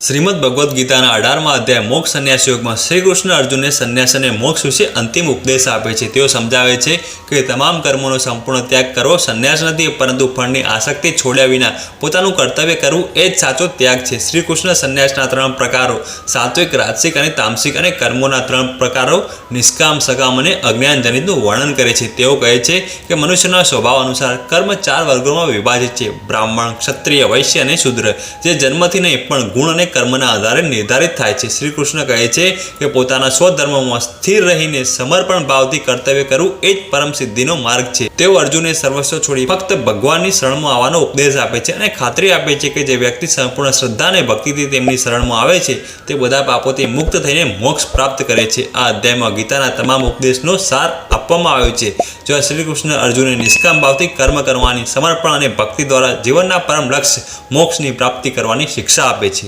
શ્રીમદ ભગવદ્ ગીતાના અઢારમાં અધ્યાય મોક્ષ સંન્યાસ યોગમાં શ્રી કૃષ્ણ અર્જુનને સંન્યાસ અને મોક્ષ વિશે અંતિમ ઉપદેશ આપે છે. તેઓ સમજાવે છે કે તમામ કર્મોનો સંપૂર્ણ ત્યાગ કરવો સંન્યાસ નથી, પરંતુ ફળની આસક્તિ છોડ્યા વિના પોતાનું કર્તવ્ય કરવું એ જ સાચો ત્યાગ છે. શ્રી કૃષ્ણ સંન્યાસના ત્રણ પ્રકારો, સાત્વિક, રાજસિક અને તામસિક, અને કર્મોના ત્રણ પ્રકારો નિષ્કામ, સકામ અને અજ્ઞાનજનિતનું વર્ણન કરે છે. તેઓ કહે છે કે મનુષ્યના સ્વભાવ અનુસાર કર્મ ચાર વર્ગોમાં વિભાજિત છે. બ્રાહ્મણ, ક્ષત્રિય, વૈશ્ય અને શુદ્ર, જે જન્મથી નહીં પણ ગુણ અને કર્મના આધારે નિર્ધારિત થાય છે. શ્રી કૃષ્ણ કહે છે કે પોતાના સ્વધર્મમાં સ્થિર રહીને સમર્પણ ભાવથી કર્તવ્ય કરવું એ જ પરમ સિદ્ધિનો માર્ગ છે. તેઓ અર્જુને સર્વસ્વ છોડી ફક્ત ભગવાનની શરણમાં આવવાનો ઉપદેશ આપે છે અને ખાતરી આપે છે કે જે વ્યક્તિ સંપૂર્ણ શ્રદ્ધા અને ભક્તિથી તેમની શરણમાં આવે છે, તે બધા પાપોથી મુક્ત થઈને મોક્ષ પ્રાપ્ત કરે છે. આ અધ્યાયમાં ગીતાના તમામ ઉપદેશનો સાર આપવામાં આવ્યો છે. જ્યાં શ્રી કૃષ્ણ અર્જુને નિષ્કામ ભાવથી કર્મ કરવાની સમર્પણ અને ભક્તિ દ્વારા જીવનના પરમ લક્ષ્ય મોક્ષની પ્રાપ્તિ કરવાની શિક્ષા આપે છે.